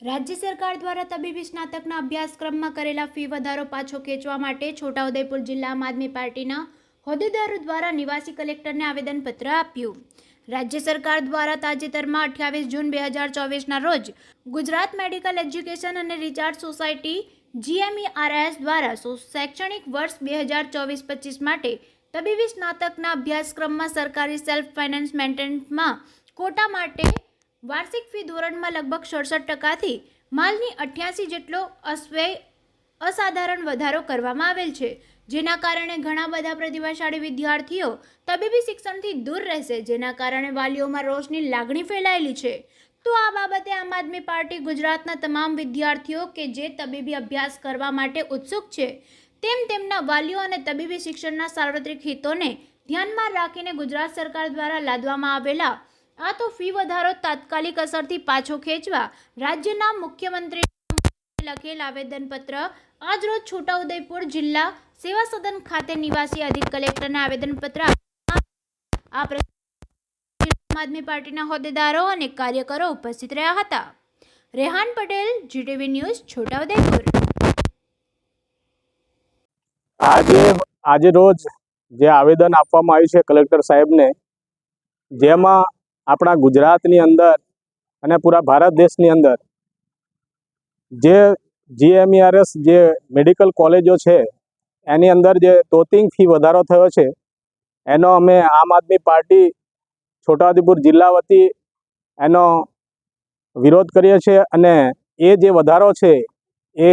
રાજ્ય સરકાર દ્વારા તબીબી સ્નાતકના અભ્યાસક્રમમાં કરેલા ફી વધારો પાછો ખેંચવા માટે છોટાઉદેપુર જિલ્લા આમ આદમી પાર્ટીના હોદ્દેદારો દ્વારા નિવાસી કલેક્ટરને આવેદનપત્ર આપ્યું. રાજ્ય સરકાર દ્વારા તાજેતરમાં અઠ્યાવીસ જૂન બે હજાર ચોવીસના રોજ ગુજરાત મેડિકલ એજ્યુકેશન અને રિચાર્જ સોસાયટી જીએમઈઆરએસ દ્વારા શૈક્ષણિક વર્ષ બે હજાર ચોવીસ પચીસ માટે તબીબી સ્નાતકના અભ્યાસક્રમમાં સરકારી સેલ્ફ ફાઇનાન્સ મેન્ટેનમાં કોટા માટે વાર્ષિક ફી ધોરણમાં લગભગ સડસઠ ટકાથી માલની અઠ્યાસી જેટલો અસ્વય અસાધારણ વધારો કરવામાં આવેલ છે, જેના કારણે ઘણા બધા પ્રતિભાશાળી વિદ્યાર્થીઓ તબીબી શિક્ષણથી દૂર રહેશે, જેના કારણે વાલીઓમાં રોષની લાગણી ફેલાયેલી છે. તો આ બાબતે આમ આદમી પાર્ટી ગુજરાતના તમામ વિદ્યાર્થીઓ કે જે તબીબી અભ્યાસ કરવા માટે ઉત્સુક છે, તેમ તેમના વાલીઓ અને તબીબી શિક્ષણના સાર્વત્રિક હિતોને ધ્યાનમાં રાખીને ગુજરાત સરકાર દ્વારા લાદવામાં આવેલા આ તો ફી વધારો તાત્કાલિક અસરથી પાછો ખેંચવા રાજ્યના મુખ્યમંત્રી લખેલ આવેદનપત્ર. આજરોજ છોટાઉદેપુર જિલ્લા સેવા સદન ખાતે નિવાસી અધિક કલેક્ટરને આવેદનપત્ર આ આમ આદમી પાર્ટીના હોદ્દેદારો અને કાર્યકરો ઉપસ્થિત રહ્યા હતા. Rehan Patel, GTV news, Chhotaudepur. આજે આજે રોજ જે આવેદન આપવામાં આવ્યું છે કલેક્ટર સાહેબને, જેમાં આપણા ગુજરાતની અંદર અને પૂરા ભારત દેશની અંદર જે જીએમઈઆરએસ જે મેડિકલ કોલેજો છે, એની અંદર જે તોતિંગ ફી વધારો થયો છે, એનો અમે આમ આદમી પાર્ટી છોટાઉદેપુર જિલ્લા વતી એનો વિરોધ કરીએ છીએ અને એ જે વધારો છે, એ